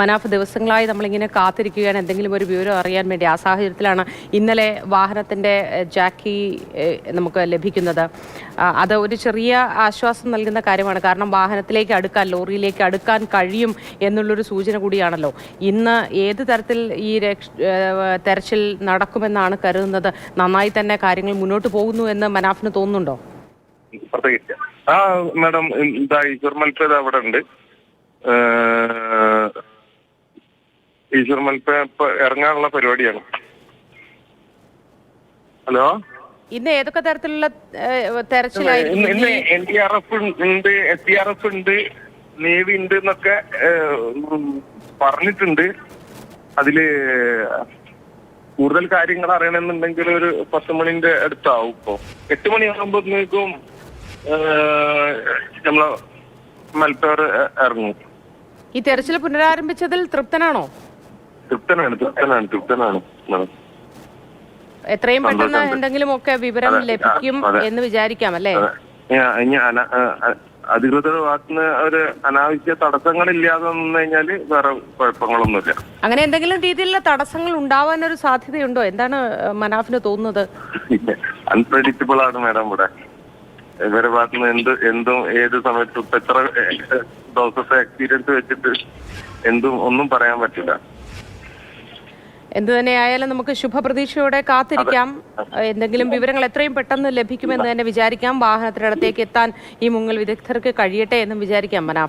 മനാഫ് ദിവസങ്ങളായി നമ്മളിങ്ങനെ കാത്തിരിക്കുകയാണ്. എന്തെങ്കിലും ഒരു വിവരം അറിയാൻ വേണ്ടി ആ സാഹചര്യത്തിലാണ് ഇന്നലെ വാഹനത്തിന്റെ ജാക്കി നമുക്ക് ലഭിക്കുന്നത്. അത് ഒരു ചെറിയ ആശ്വാസം നൽകുന്ന കാര്യമാണ്. കാരണം വാഹനത്തിലേക്ക് അടുക്കാൻ ലോറിയിലേക്ക് അടുക്കാൻ കഴിയും എന്നുള്ളൊരു സൂചന കൂടിയാണല്ലോ. ഇന്ന് ഏത് തരത്തിൽ ഈ തെരച്ചിൽ നടക്കുമെന്നാണ് കരുതുന്നത്. നന്നായി തന്നെ കാര്യങ്ങൾ മുന്നോട്ട് പോകുന്നു എന്ന് മനാഫിന് തോന്നുന്നുണ്ടോ? പ്രത്യേകിച്ച് ആ മാഡം എന്താ ഈശ്വർ മൽപ്പ അവിടെ ഉണ്ട്. ഈശ്വർ മൽപ്പ ഇറങ്ങാനുള്ള പരിപാടിയാണ്. ഹലോ? ഇന്ന് ഏതൊക്കെ തരത്തിലുള്ള തെരച്ചിലായിരുന്നു ഇന്ന് എൻ ഡി ആർ എഫ് ഉണ്ട് എസ് ഡി ആർ എഫ് ഉണ്ട് നേവി ഉണ്ട് എന്നൊക്കെ പറഞ്ഞിട്ടുണ്ട്. അതിൽ കൂടുതൽ കാര്യങ്ങൾ അറിയണമെന്നുണ്ടെങ്കിൽ ഒരു പത്ത് മണിന്റെ അടുത്താവും ഇപ്പൊ. എട്ട് മണിയാകുമ്പോഴത്തേക്കും നമ്മളെ മലപ്പുറം ഇറങ്ങും. ഈ തെരച്ചിൽ പുനരാരംഭിച്ചതിൽ തൃപ്തനാണോ? തൃപ്തനാണ് തൃപ്തനാണ് തൃപ്തനാണ്. എത്രയും പെട്ടെന്ന് എന്തെങ്കിലും ഒക്കെ വിവരം ലഭിക്കും എന്ന് വിചാരിക്കാം അല്ലേ? അതെ. ഞാ- ഇനി അന- ആ- ആ- അധികൃതരുടെ ഭാഗത്തുനിന്ന് ഒരു അനാവശ്യ തടസ്സങ്ങൾ ഇല്ലാതെ വന്നു കഴിഞ്ഞാൽ വേറെ കുഴപ്പങ്ങളൊന്നുമില്ല. അങ്ങനെ എന്തെങ്കിലും രീതിയിലുള്ള തടസ്സങ്ങൾ ഉണ്ടാവാൻ ഒരു സാധ്യതയുണ്ടോ? എന്താണ് മനാഫിന് തോന്നുന്നത്? അൺപ്രഡിക്റ്റബിൾ ആണ് മാഡം ഇവിടെ. ഇവരെ ഭാഗത്തുനിന്ന് എന്ത് എന്തും ഏത് സമയത്തും എത്ര ദിവസത്തെ എക്സ്പീരിയൻസ് വെച്ചിട്ട് എന്തും ഒന്നും പറയാൻ പറ്റില്ല. എന്തു തന്നെയായാലും നമുക്ക് ശുഭപ്രതീക്ഷയോടെ കാത്തിരിക്കാം. എന്തെങ്കിലും വിവരങ്ങൾ എത്രയും പെട്ടെന്ന് ലഭിക്കുമെന്ന് തന്നെ വിചാരിക്കാം. വാഹനത്തിനടുത്തേക്ക് എത്താൻ ഈ മുങ്ങൽ വിദഗ്ധർക്ക് കഴിയട്ടെ എന്നും വിചാരിക്കാം മനാഫ്.